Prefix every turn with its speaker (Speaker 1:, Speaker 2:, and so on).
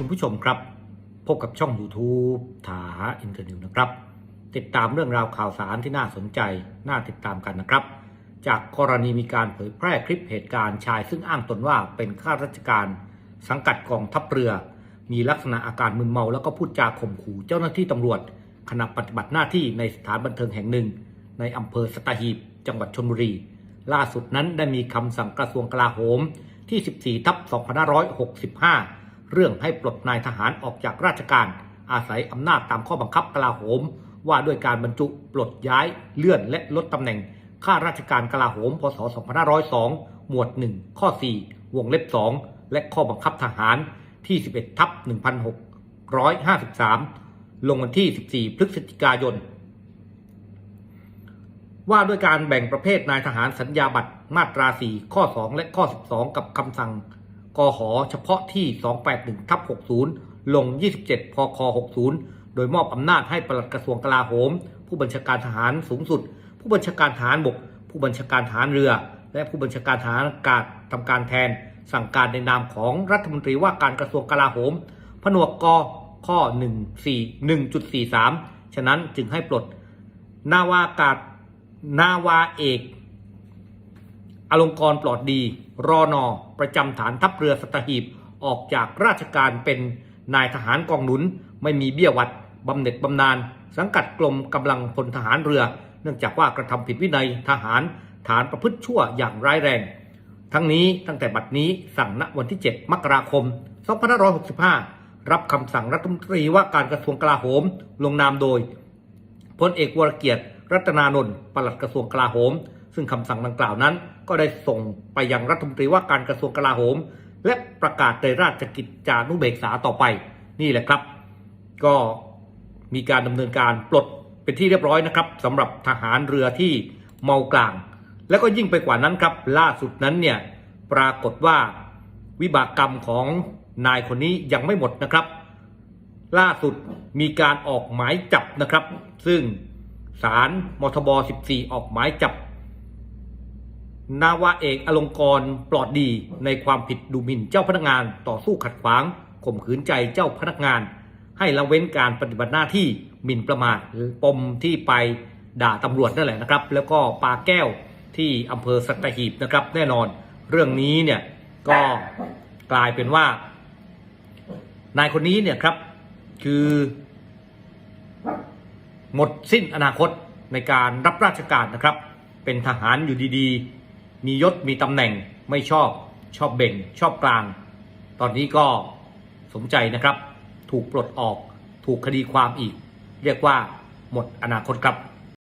Speaker 1: คุณผู้ชมครับ พบกับช่อง YouTube ถาอินเทอร์นิวนะครับ ติดตามเรื่องราวข่าวสารที่น่าสนใจ น่าติดตามกันนะครับ จากกรณีมีการเผยแพร่คลิปเหตุการณ์ชาย ซึ่งอ้างตนว่าเป็นข้าราชการ สังกัดกองทัพเรือ มีลักษณะอาการมึนเมาแล้วก็พูดจาข่มขู่เจ้าหน้าที่ตำรวจขณะปฏิบัติหน้าที่ในสถานบันเทิงแห่งหนึ่ง ในอำเภอสตหีบ จังหวัดชนบุรี ล่าสุดนั้นได้มีคำสั่งกระทรวงกลาโหมที่ 14ทับ2565 เรื่องให้ปลดนายทหารออกจากราชการ อาศัยอำนาจตามข้อบังคับกลาโหม ว่าด้วยการบรรจุปลดย้ายเลื่อนและลดตำแหน่งข้าราชการกลาโหมพศ 2502 หมวด 1 ข้อ 4 วงเล็บ 2 และข้อบังคับทหารที่ 11 ทับ 1653 ลงวันที่ 14 พฤศจิกายน ว่าด้วยการแบ่งประเภทนายทหารสัญญาบัตรมาตรา 4 ข้อ 2 และข้อ 12 กับคำสั่ง กหเฉพาะที่ 281ทับ60 ลง 27 พค 60 โดยมอบอำนาจให้ปลัดกระทรวงกลาโหม ผู้บัญชาการทหารสูงสุด ผู้บัญชาการทหารบก ผู้บัญชาการทหารเรือ และผู้บัญชาการทหารอากาศทำการแทน สั่งการในนามของรัฐมนตรีว่าการกระทรวงกลาโหม ผนวกกข้อ 14 1.43 ฉะนั้นจึงให้ปลดนาวากาศนาวาเอก อลงกรณ์ปลอดดี รอนอ ประจำฐานทัพเรือสตหีบ ออกจากราชการเป็นนายทหารกองหนุน ไม่มีเบี้ยวัดบำเหน็จบำนาญ สังกัดกรมกำลังพลทหารเรือ เนื่องจากว่ากระทำผิดวินัยทหาร ฐานประพฤติชั่วอย่างร้ายแรง ทั้งนี้ตั้งแต่บัดนี้สั่งณวันที่ 7 มกราคม 2565 รับคำสั่งรัฐมนตรีว่าการกระทรวงกลาโหม ลงนามโดยพลเอกวรเกียรติรัตนานนท์ปลัดกระทรวงกลาโหม ซึ่งคำสั่งดังกล่าวนั้น ก็ได้ส่งไปยังรัฐมนตรีว่าการกระทรวงกลาโหม และประกาศในราชกิจจานุเบกษาต่อไปนี่แหละครับ ก็มีการดำเนินการปลดเป็นที่เรียบร้อยนะครับสำหรับทหารเรือที่เมากลาง แล้วก็ยิ่งไปกว่านั้นครับ ล่าสุดนั้นเนี่ยปรากฏว่าวิบากกรรมของนายคนนี้ยังไม่หมดนะครับ ล่าสุดมีการออกหมายจับนะครับ ซึ่งศาลมทบ 14 ออกหมายจับ นาวาเอกอลงกรปลอดดีในความผิดดูหมิ่นเจ้าพนักงานต่อสู้ขัดขวางข่มขืนใจเจ้าพนักงาน ให้ละเว้นการปฏิบัติหน้าที่หมิ่นประมาทหรือปมที่ไปด่าตำรวจนั่นแหละนะครับ แล้วก็ปาแก้วที่อำเภอสัตหีบนะครับ แน่นอนเรื่องนี้เนี่ยก็กลายเป็นว่า นายคนนี้เนี่ยครับคือ หมดสิ้นอนาคตในการรับราชการนะครับ เป็นทหารอยู่ดีๆ มียศมีตำแหน่งไม่ชอบชอบเบ่งชอบกลาง ตอนนี้ก็สมใจนะครับ ถูกปลดออกถูกคดีความอีก เรียกว่าหมดอนาคตครับ